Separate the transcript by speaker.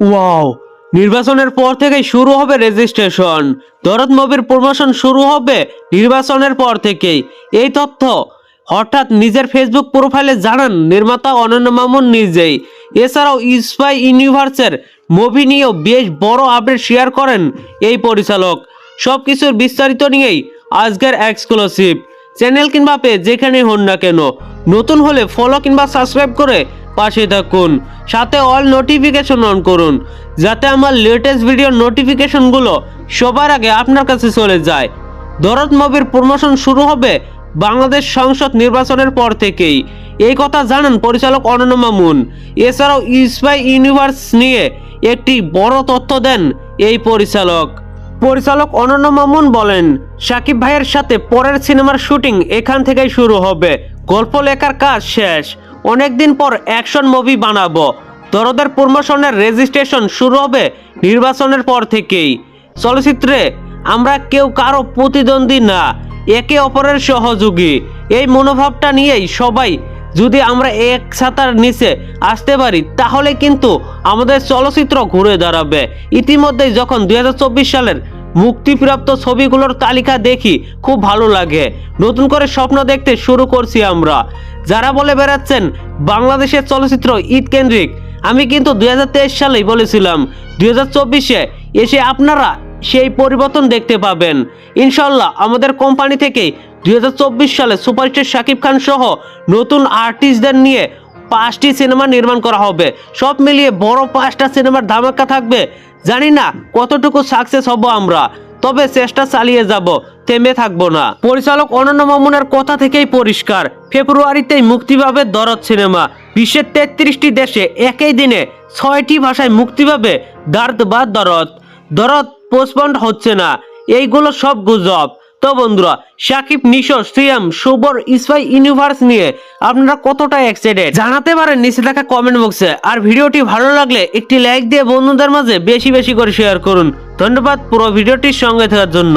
Speaker 1: Wow নির্বাচনের পর থেকেই শুরু হবে রেজিস্ট্রেশন দরদ মুভির প্রমোশন শুরু হবে নির্বাচনের পর থেকেই। এই তথ্য হঠাৎ নিজের ফেসবুক প্রোফাইলে জানান নির্মাতা অনন্য মামুন নিজেই। এছাড়াও স্পাই ইউনিভার্সের মুভি নিয়েও বেশ বড় আপডেট শেয়ার করেন এই পরিচালক। সব কিছুর বিস্তারিত নিয়েই আজকের এক্সক্লুসিভ চ্যানেল কিংবা পেজ যেখানে হন না কেন, নতুন হলে ফলো কিংবা সাবস্ক্রাইব করে পাশে থাকুন। সাথে অল নোটিফিকেশন অন করুন। যাতে আমার লেটেস্ট ভিডিওর নোটিফিকেশনগুলো সবার আগে আপনার কাছে চলে যায়। দরদ মুভির প্রমোশন শুরু হবে বাংলাদেশ সংসদ নির্বাচনের পর থেকেই। এই কথা জানান পরিচালক অনন্য মামুন। এছাড়াও স্পাই ইউনিভার্স নিয়ে একটি বড় তথ্য দেন এই পরিচালক। পরিচালক অনন্য মামুন বলেন, সাকিব ভাইয়ের সাথে পরের সিনেমার শুটিং এখান থেকেই শুরু হবে। গল্প লেখার কাজ শেষ। অনেকদিন পর অ্যাকশন মুভি বানাবো। দরদের প্রমোশনের রেজিস্ট্রেশন শুরু হবে নির্বাচনের পর থেকেই। চলচ্চিত্রে আমরা কেউ কারও প্রতিদ্বন্দ্বী না, একে অপরের সহযোগী। এই মনোভাবটা নিয়েই সবাই যদি আমরা এক ছাতার নিচে আসতে পারি, তাহলে কিন্তু আমাদের চলচ্চিত্র ঘুরে দাঁড়াবে। ইতিমধ্যেই যখন দুই হাজার চব্বিশ সালের মুক্তিপ্রাপ্ত ছবিগুলোর তালিকা দেখি, খুব ভালো লাগে। নতুন করে স্বপ্ন দেখতে শুরু করছি আমরা। যারা বলে বেড়াচ্ছেন, বাংলাদেশের চলচ্চিত্র ঈদ কেন্দ্রিক, আমি কিন্তু দুই হাজার তেইশ সালেই বলেছিলাম, দুই হাজার এসে আপনারা সেই পরিবর্তন দেখতে পাবেন। ইনশাল্লাহ আমাদের কোম্পানি থেকে দুই সালে সুপারস্টার শাকিব খান সহ নতুন আর্টিস্টদের নিয়ে পাঁচটি সিনেমা নির্মাণ করা হবে। সব মিলিয়ে বড় পাঁচটা সিনেমার ধামাকা থাকবে। জানি না কতটুকু সাকসেস হব আমরা, তবে চেষ্টা চালিয়ে যাব, থেমে থাকব না। পরিচালক অনন্য মামুনের কথা থেকেই পরিষ্কার, ফেব্রুয়ারিতেই মুক্তি পাবে দরদ সিনেমা। বিশ্বের তেত্রিশটি দেশে একই দিনে ছয়টি ভাষায় মুক্তি পাবে দার্দ বা দরদ। দরদ পোস্টপন্ড হচ্ছে না, এইগুলো সব গুজব। তো বন্ধুরা, সাকিব নিশো সিএম সুবর ইসফাই ইউনিভার্স নিয়ে আপনারা কতটা এক্সাইটেড জানাতে পারেন নিচে থাকা কমেন্ট বক্সে আর ভিডিওটি ভালো লাগলে একটি লাইক দিয়ে বন্ধুদের মাঝে বেশি বেশি করে শেয়ার করুন। ধন্যবাদ পুরো ভিডিওটির সঙ্গে থাকার জন্য।